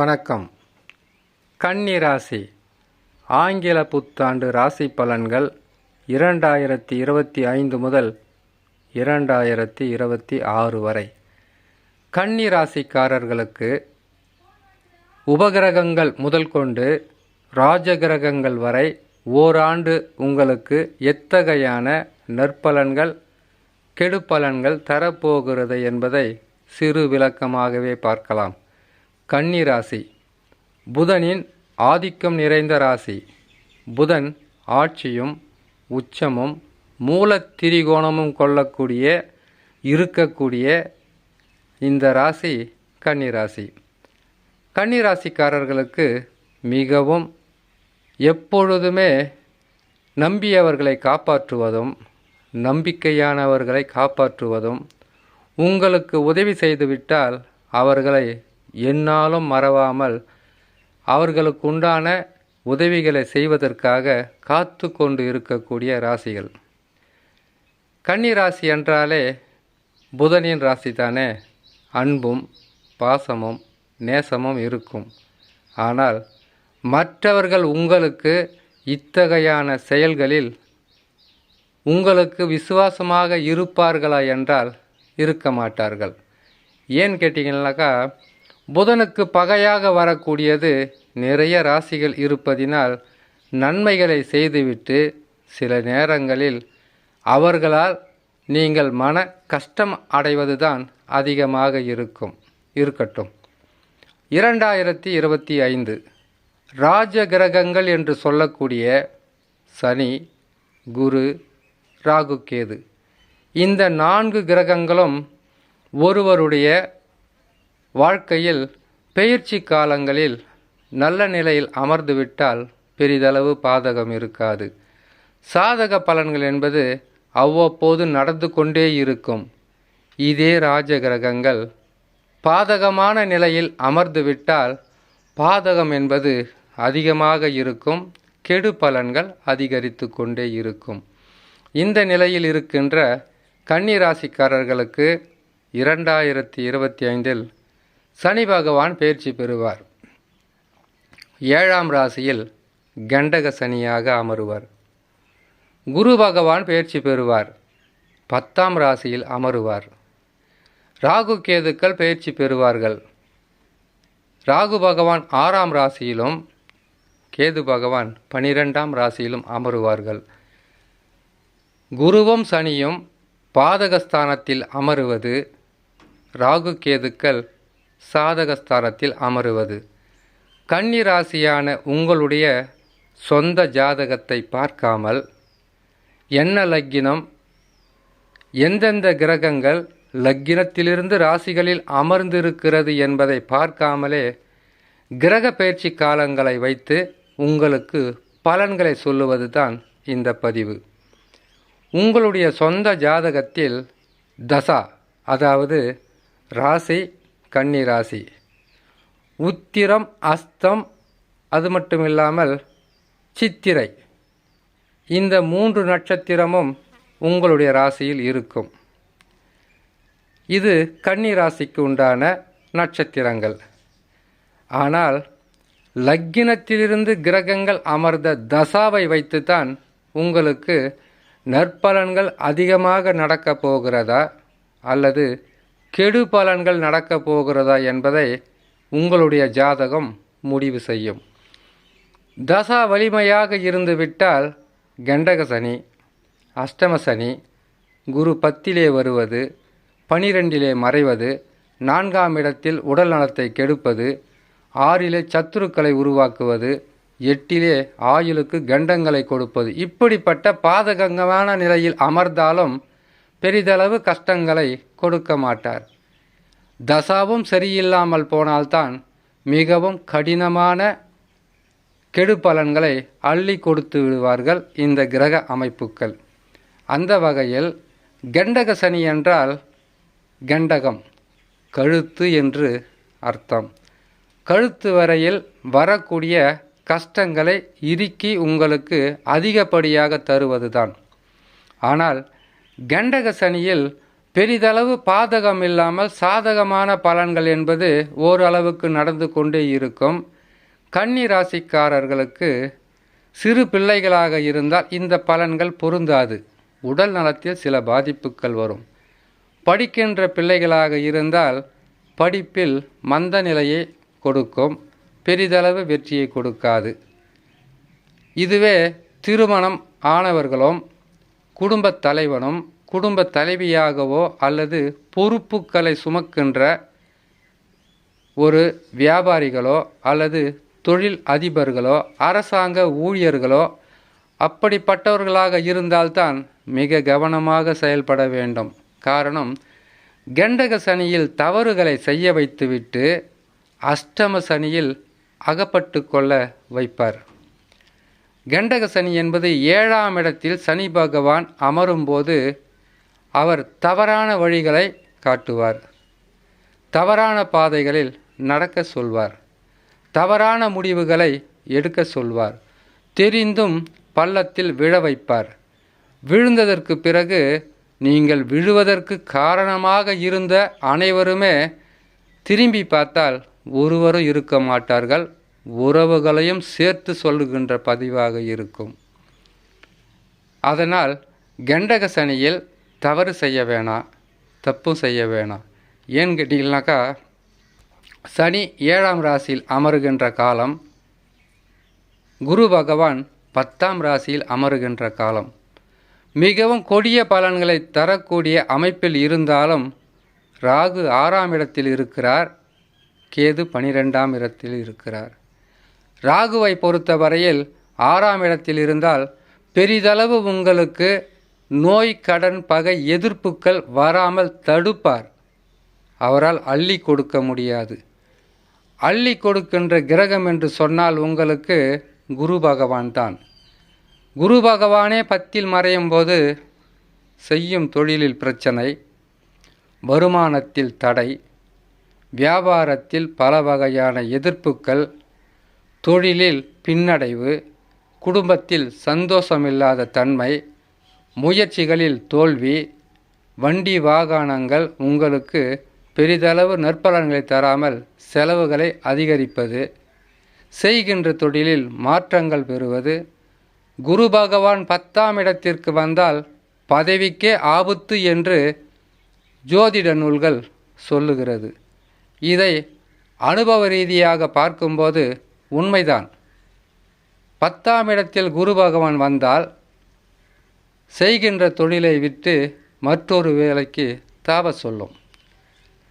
வணக்கம். கன்னி ராசி ஆங்கில புத்தாண்டு ராசி பலன்கள் இரண்டாயிரத்தி இருபத்தி ஐந்து முதல் இரண்டாயிரத்தி இருபத்தி ஆறு வரை. கன்னி ராசிக்காரர்களுக்கு உபகிரகங்கள் முதல் கொண்டு ராஜகிரகங்கள் வரை ஓராண்டு உங்களுக்கு எத்தகையான நற்பலன்கள் கெடுபலன்கள் தரப்போகிறது என்பதை சிறு விளக்கமாகவே பார்க்கலாம். கன்னி ராசி புதனின் ஆதிக்கம் நிறைந்த ராசி. புதன் ஆட்சியும் உச்சமும் மூலத்திரிகோணமும் கொள்ளக்கூடிய இருக்கக்கூடிய இந்த ராசி கன்னி ராசி கன்னி ராசிக்காரர்களுக்கு மிகவும் எப்பொழுதுமே நம்பியவர்களை காப்பாற்றுவதும் நம்பிக்கையானவர்களை காப்பாற்றுவதும் உங்களுக்கு உதவி செய்துவிட்டால் அவர்களை என்னாலும் மறவாமல் அவர்களுக்கு உண்டான உதவிகளை செய்வதற்காக காத்து கொண்டு இருக்கக்கூடிய ராசிகள். கன்னி ராசி என்றாலே புதனின் ராசி தானே அன்பும் பாசமும் நேசமும் இருக்கும். ஆனால் மற்றவர்கள் உங்களுக்கு இத்தகையான செயல்களில் உங்களுக்கு விசுவாசமாக இருப்பார்களா என்றால் இருக்க மாட்டார்கள். ஏன் கேட்டிங்கன்னாக்கா புதனுக்கு பகையாக வரக்கூடியது நிறைய ராசிகள் இருப்பதினால் நன்மைகளை செய்துவிட்டு சில நேரங்களில் அவர்களால் நீங்கள் மன கஷ்டம் அடைவதுதான் அதிகமாக இருக்கும் இருக்கட்டும். இரண்டாயிரத்தி இருபத்தி ஐந்து ராஜ கிரகங்கள் என்று சொல்லக்கூடிய சனி குரு ராகு கேது. இந்த நான்கு கிரகங்களும் ஒருவருடைய வாழ்க்கையில் பெயர்ச்சி காலங்களில் நல்ல நிலையில் அமர்ந்துவிட்டால் பெரிதளவு பாதகம் இருக்காது. சாதக பலன்கள் என்பது அவ்வப்போது நடந்து கொண்டே இருக்கும். இதே ராஜ கிரகங்கள் பாதகமான நிலையில் அமர்ந்துவிட்டால் பாதகம் என்பது அதிகமாக இருக்கும் கெடு பலன்கள் அதிகரித்து கொண்டே இருக்கும். இந்த நிலையில் இருக்கின்ற கன்னி ராசிக்காரர்களுக்கு இரண்டாயிரத்தி இருபத்தி ஐந்தில் சனி பகவான் பயிற்சி பெறுவார். ஏழாம் ராசியில் கண்டக சனியாக அமருவார். குரு பகவான் பயிற்சி பெறுவார். பத்தாம் ராசியில் அமருவார். ராகு கேதுக்கள் பயிற்சி பெறுவார்கள். ராகு பகவான் ஆறாம் ராசியிலும் கேது பகவான் பனிரெண்டாம் ராசியிலும் அமருவார்கள். குருவும் சனியும் பாதகஸ்தானத்தில் அமருவது ராகு கேதுக்கள் சாதகஸ்தானத்தில் அமருவது. கன்னி ராசியான உங்களுடைய சொந்த ஜாதகத்தை பார்க்காமல் என்ன லக்கினம்? எந்தெந்த கிரகங்கள் லக்கினத்திலிருந்து ராசிகளில் அமர்ந்திருக்கிறது என்பதை பார்க்காமலே கிரக பயிற்சி காலங்களை வைத்து உங்களுக்கு பலன்களை சொல்லுவது தான் இந்த பதிவு. உங்களுடைய சொந்த ஜாதகத்தில் தசா அதாவது ராசி கன்னி ராசி உத்திரம் அஸ்தம் அது மட்டும் இல்லாமல் சித்திரை. இந்த மூன்று நட்சத்திரமும் உங்களுடைய ராசியில் இருக்கும். இது கன்னி ராசிக்கு உண்டான நட்சத்திரங்கள். ஆனால் லக்கினத்திலிருந்து கிரகங்கள் அமர்ந்த தசாவை வைத்துத்தான் உங்களுக்கு நற்பலன்கள் அதிகமாக நடக்கப் போகிறதா அல்லது கெடு பலன்கள் நடக்கப் போகிறதா என்பதை உங்களுடைய ஜாதகம் முடிவு செய்யும். தசா வலிமையாக இருந்துவிட்டால் கண்டக சனி அஷ்டம சனி குரு பத்திலே வருவது பனிரெண்டிலே மறைவது நான்காம் இடத்தில் உடல் நலத்தை கெடுப்பது ஆறிலே சத்துருக்களை உருவாக்குவது எட்டிலே ஆயுளுக்கு கண்டங்களை கொடுப்பது. இப்படிப்பட்ட பாதகங்கமான நிலையில் அமர்ந்தாலும் பெரிதளவு கஷ்டங்களை கொடுக்க மாட்டார். தசாவும் சரியில்லாமல் போனால்தான் மிகவும் கடினமான கெடு பலன்களை அள்ளி கொடுத்து விடுவார்கள் இந்த கிரக அமைப்புகள் அந்த வகையில் கண்டக சனி என்றால் கண்டகம் கழுத்து என்று அர்த்தம். கழுத்து வரையில் வரக்கூடிய கஷ்டங்களை இறுக்கி உங்களுக்கு அதிகப்படியாக தருவதுதான். ஆனால் கண்டக சனியில் பெரிதளவு பாதகம் இல்லாமல் சாதகமான பலன்கள் என்பது ஓரளவுக்கு நடந்து கொண்டே இருக்கும். கன்னி ராசிக்காரர்களுக்கு சிறு பிள்ளைகளாக இருந்தால் இந்த பலன்கள் பொருந்தாது. உடல் நலத்தில் சில பாதிப்புகள் வரும். படிக்கின்ற பிள்ளைகளாக இருந்தால் படிப்பில் மந்த நிலையை கொடுக்கும். பெரிதளவு வெற்றியை கொடுக்காது. இதுவே திருமணம் ஆனவர்களும் குடும்பத் தலைவனும் குடும்ப தலைவியாகவோ அல்லது பொறுப்புகளை சுமக்கின்ற ஒரு வியாபாரிகளோ அல்லது தொழில் அதிபர்களோ அரசாங்க ஊழியர்களோ அப்படிப்பட்டவர்களாக இருந்தால்தான் மிக கவனமாக செயல்பட வேண்டும். காரணம் கண்டக சனியில் தவறுகளை செய்ய வைத்துவிட்டு அஷ்டம சனியில் அகப்பட்டு கொள்ள வைப்பார். கண்டக சனி என்பது ஏழாம் இடத்தில் சனி பகவான் அமரும்போது அவர் தவறான வழிகளை காட்டுவார். தவறான பாதைகளில் நடக்க சொல்வார். தவறான முடிவுகளை எடுக்க சொல்வார். தெரிந்தும் பள்ளத்தில் விழ வைப்பார். விழுந்ததற்கு பிறகு நீங்கள் விழுவதற்கு காரணமாக இருந்த அனைவருமே திரும்பி பார்த்தால் ஒருவரும் இருக்க மாட்டார்கள். உறவுகளையும் சேர்த்து சொல்லுகின்ற பதிவாக இருக்கும். அதனால் கெண்டக சனியில் தவறு செய்ய வேணாம் தப்பும் செய்ய வேணாம் ஏன்னு கேட்டிங்கனாக்கா சனி ஏழாம் ராசியில் அமருகின்ற காலம் குரு பகவான் பத்தாம் ராசியில் அமருகின்ற காலம். மிகவும் கொடிய பலன்களை தரக்கூடிய அமைப்பில் இருந்தாலும் ராகு ஆறாம் இடத்தில் இருக்கிறார் கேது பனிரெண்டாம் இடத்தில் இருக்கிறார். ராகுவை பொறுத்தவரையில் ஆறாம் இடத்தில் இருந்தால் பெரிதளவு உங்களுக்கு நோய் கடன் பகை எதிர்ப்புகள் வராமல் தடுப்பார். அவரால் அள்ளி கொடுக்க முடியாது. அள்ளி கொடுக்கின்ற கிரகம் என்று சொன்னால் உங்களுக்கு குரு பகவான் தான். குரு பகவானே பத்தில் மறையும் போது செய்யும் தொழிலில் பிரச்சனை வருமானத்தில் தடை வியாபாரத்தில் பல வகையான எதிர்ப்புகள் தொழிலில் பின்னடைவு குடும்பத்தில் சந்தோஷமில்லாத தன்மை முயற்சிகளில் தோல்வி வண்டி வாகனங்கள் உங்களுக்கு பெரிதளவு நற்பலன்களை தராமல் செலவுகளை அதிகரிப்பது செய்கின்ற தொழிலில் மாற்றங்கள் பெறுவது குரு பகவான் பத்தாம் இடத்திற்கு வந்தால் பதவிக்கே ஆபத்து என்று ஜோதிட நூல்கள் சொல்லுகிறது. இதை அனுபவ ரீதியாக பார்க்கும்போது உண்மைதான். பத்தாம் இடத்தில் குரு பகவான் வந்தால் செய்கின்ற தொழிலை விட்டு மற்றொரு வேலைக்கு தாவ சொல்லும்.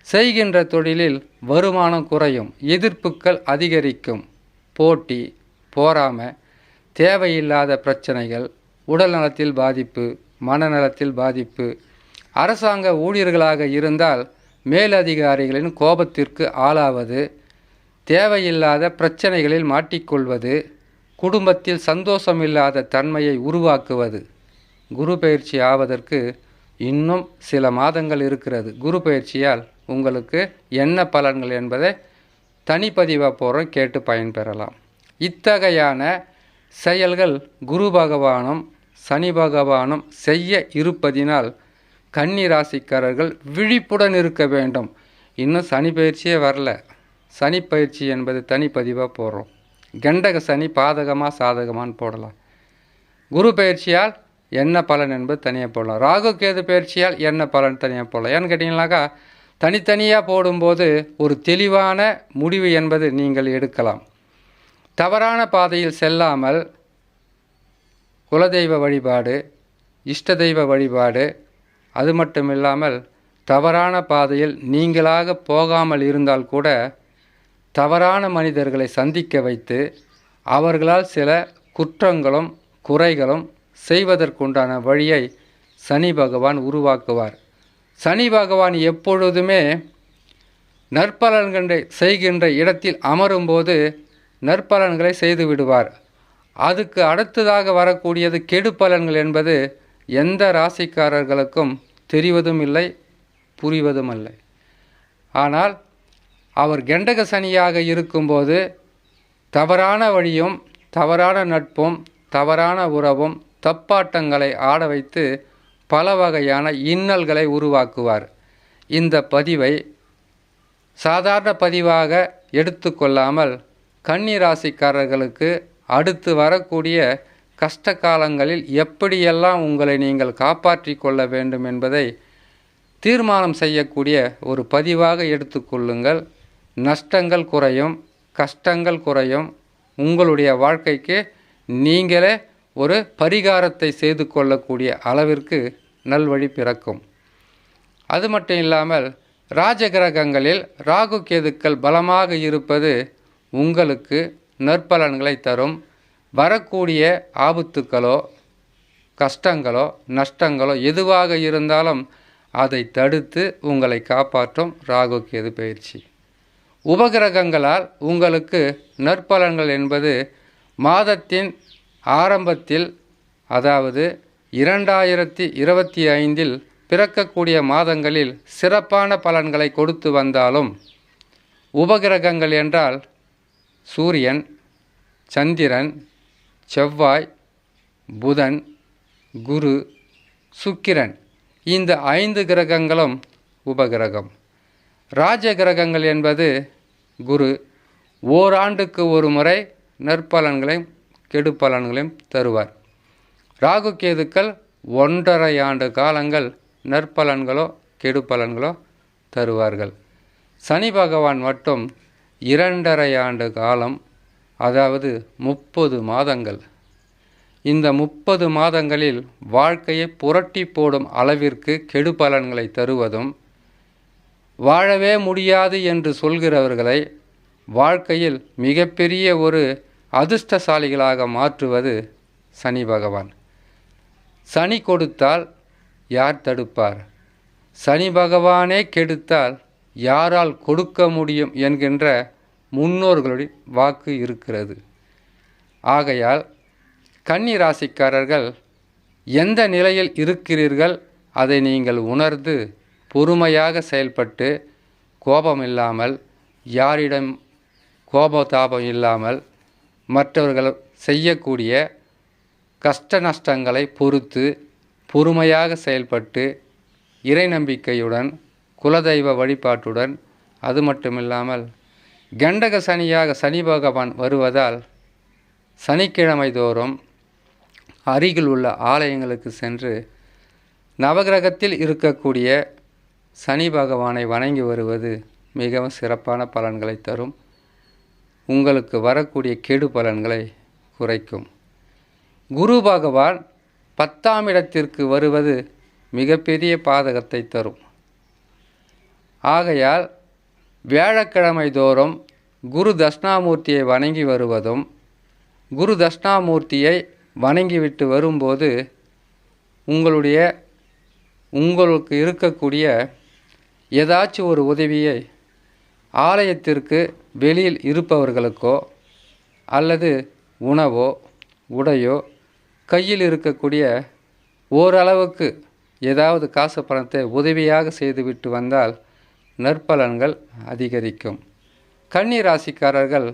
செய்கின்ற தொழிலில் வருமானம் குறையும் எதிர்ப்புகள் அதிகரிக்கும். போட்டி போராம தேவையில்லாத பிரச்சனைகள் உடல் நலத்தில் பாதிப்பு மனநலத்தில் பாதிப்பு. அரசாங்க ஊழியர்களாக இருந்தால் மேலதிகாரிகளின் கோபத்திற்கு ஆளாவது தேவையில்லாத பிரச்சனைகளில் மாட்டிக்கொள்வது குடும்பத்தில் சந்தோஷமில்லாத தன்மையை உருவாக்குவது. குரு பயிற்சி ஆவதற்கு இன்னும் சில மாதங்கள் இருக்கிறது. குரு பயிற்சியால் உங்களுக்கு என்ன பலன்கள் என்பதை தனிப்பதிவாக போகிறோம் கேட்டு பயன்பெறலாம் இத்தகையான செயல்கள் குரு பகவானும் சனி பகவானும் செய்ய இருப்பதினால் கன்னி ராசிக்காரர்கள் விழிப்புடன் இருக்க வேண்டும். இன்னும் சனி பயிற்சியே வரல. சனி பயிற்சி என்பது தனிப்பதிவாக போடுறோம் கண்டக சனி பாதகமாக சாதகமான்னு போடலாம். குரு பயிற்சியால் என்ன பலன் என்பது தனியாக போடலாம். ராகு கேது பயிற்சியால் என்ன பலன் தனியாக போடலாம். ஏன்னு கேட்டிங்கனாக்கா தனித்தனியாக போடும்போது ஒரு தெளிவான முடிவு என்பது நீங்கள் எடுக்கலாம். தவறான பாதையில் செல்லாமல் குலதெய்வ வழிபாடு இஷ்ட தெய்வ வழிபாடு அது மட்டும் இல்லாமல் தவறான பாதையில் நீங்களாக போகாமல் இருந்தால் கூட தவறான மனிதர்களை சந்திக்க வைத்து அவர்களால் சில குற்றங்களும் குறைகளும் செய்வதற்குண்டான வழியை சனி பகவான் உருவாக்குவார். சனி பகவான் எப்பொழுதுமே நற்பலன்களை செய்கின்ற இடத்தில் அமரும்போது நற்பலன்களை செய்து விடுவார். அதுக்கு அடுத்ததாக வரக்கூடியது கெடு பலன்கள் என்பது எந்த ராசிக்காரர்களுக்கும் தெரிவதும் இல்லை புரிவதும் இல்லை. ஆனால் அவர் கெண்டக சனியாக இருக்கும்போது தவறான வழியும் தவறான நட்பும் தவறான உறவும் தப்பாட்டங்களை ஆட வைத்து பல வகையான இன்னல்களை உருவாக்குவார். இந்த பதிவை சாதாரண பதிவாக எடுத்துக்கொள்ளாமல் கன்னிராசிக்காரர்களுக்கு அடுத்து வரக்கூடிய கஷ்ட காலங்களில் எப்படியெல்லாம் உங்களை நீங்கள் காப்பாற்றி கொள்ள வேண்டும் என்பதை தீர்மானம் செய்யக்கூடிய ஒரு பதிவாக எடுத்துக்கொள்ளுங்கள் நஷ்டங்கள் குறையும் கஷ்டங்கள் குறையும். உங்களுடைய வாழ்க்கைக்கு நீங்களே ஒரு பரிகாரத்தை செய்து கொள்ளக்கூடிய அளவிற்கு நல்வழி பிறக்கும். அது மட்டும் இல்லாமல் ராஜகிரகங்களில் ராகு கேதுக்கள் பலமாக இருப்பது உங்களுக்கு நற்பலன்களை தரும். வரக்கூடிய ஆபத்துக்களோ கஷ்டங்களோ நஷ்டங்களோ எதுவாக இருந்தாலும் அதை தடுத்து உங்களை காப்பாற்றும் ராகு கேது பயிற்சி. உபகிரகங்களால் உங்களுக்கு நற்பலன்கள் என்பது மாதத்தின் ஆரம்பத்தில் அதாவது இரண்டாயிரத்தி இருபத்தி ஐந்தில் பிறக்கக்கூடிய மாதங்களில் சிறப்பான பலன்களை கொடுத்து வந்தாலும் உபகிரகங்கள் என்றால் சூரியன் சந்திரன் செவ்வாய் புதன் குரு சுக்கிரன். இந்த ஐந்து கிரகங்களும் உபகிரகம். ராஜ கிரகங்கள் என்பது குரு. ஓராண்டுக்கு ஒரு முறை கெடு பலன்களையும் தருவார். ராகு கேதுக்கள் ஒன்றரை ஆண்டு காலங்கள் நற்பலன்களோ கெடுபலன்களோ தருவார்கள். சனி பகவான் மட்டும் இரண்டரை ஆண்டு காலம் அதாவது முப்பது மாதங்கள். இந்த முப்பது மாதங்களில் வாழ்க்கையை புரட்டி போடும் அளவிற்கு கெடுபலன்களை தருவதும் வாழவே முடியாது என்று சொல்கிறவர்களை வாழ்க்கையில் மிகப்பெரிய ஒரு அதிர்ஷ்டசாலிகளாக மாற்றுவது சனி பகவான். சனி கொடுத்தால் யார் தடுப்பார்? சனி பகவானே கெடுத்தால் யாரால் கொடுக்க முடியும் என்கின்ற முன்னோர்களுடைய வாக்கு இருக்கிறது. ஆகையால் கன்னி ராசிக்காரர்கள் எந்த நிலையில் இருக்கிறீர்கள்? அதை நீங்கள் உணர்ந்து பொறுமையாக செயல்பட்டு கோபம் இல்லாமல் யாரிடம் கோபதாபம் இல்லாமல் மற்றவர்கள் செய்யக்கூடிய கஷ்ட நஷ்டங்களை பொறுத்து பொறுமையாக செயல்பட்டு இறை நம்பிக்கையுடன் குலதெய்வ வழிபாட்டுடன் அது மட்டுமில்லாமல் கண்டக சனியாக சனி பகவான் வருவதால் சனிக்கிழமை தோறும் அருகில் உள்ள ஆலயங்களுக்கு சென்று நவகிரகத்தில் இருக்கக்கூடிய சனி பகவானை வணங்கி வருவது மிகவும் சிறப்பான பலன்களை தரும். உங்களுக்கு வரக்கூடிய கெடு பலன்களை குறைக்கும். குரு பகவான் பத்தாம் இடத்திற்கு வருவது மிகப்பெரிய பாதகத்தை தரும். ஆகையால் வியாழக்கிழமை தோறும் குரு தட்சிணாமூர்த்தியை வணங்கி வருவதும் குரு தட்சிணாமூர்த்தியை வணங்கிவிட்டு வரும்போது உங்களுடைய உங்களுக்கு இருக்கக்கூடிய ஏதாச்சும் ஒரு உதவியை ஆலயத்திற்கு வெளியில் இருப்பவர்களுக்கோ அல்லது உணவோ உடையோ கையில் இருக்கக்கூடிய ஓரளவுக்கு ஏதாவது காசு பணத்தை உதவியாக செய்துவிட்டு வந்தால் நற்பலன்கள் அதிகரிக்கும். கன்னி ராசிக்காரர்கள்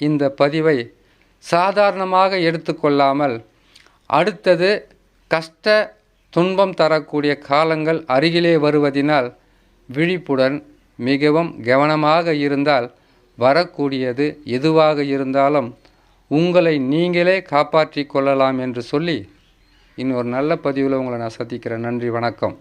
இந்த பதிவை சாதாரணமாக எடுத்துக்கொள்ளாமல் அடுத்தது கஷ்ட துன்பம் தரக்கூடிய காலங்கள் அருகிலே வருவதினால் விழிப்புடன் மிகவும் கவனமாக இருந்தால் வரக்கூடியது எதுவாக இருந்தாலும் உங்களை நீங்களே காப்பாற்றி கொள்ளலாம் என்று சொல்லி இன்னொரு நல்ல பதிவில் உங்களை நான் சந்திக்கிறேன். நன்றி வணக்கம்.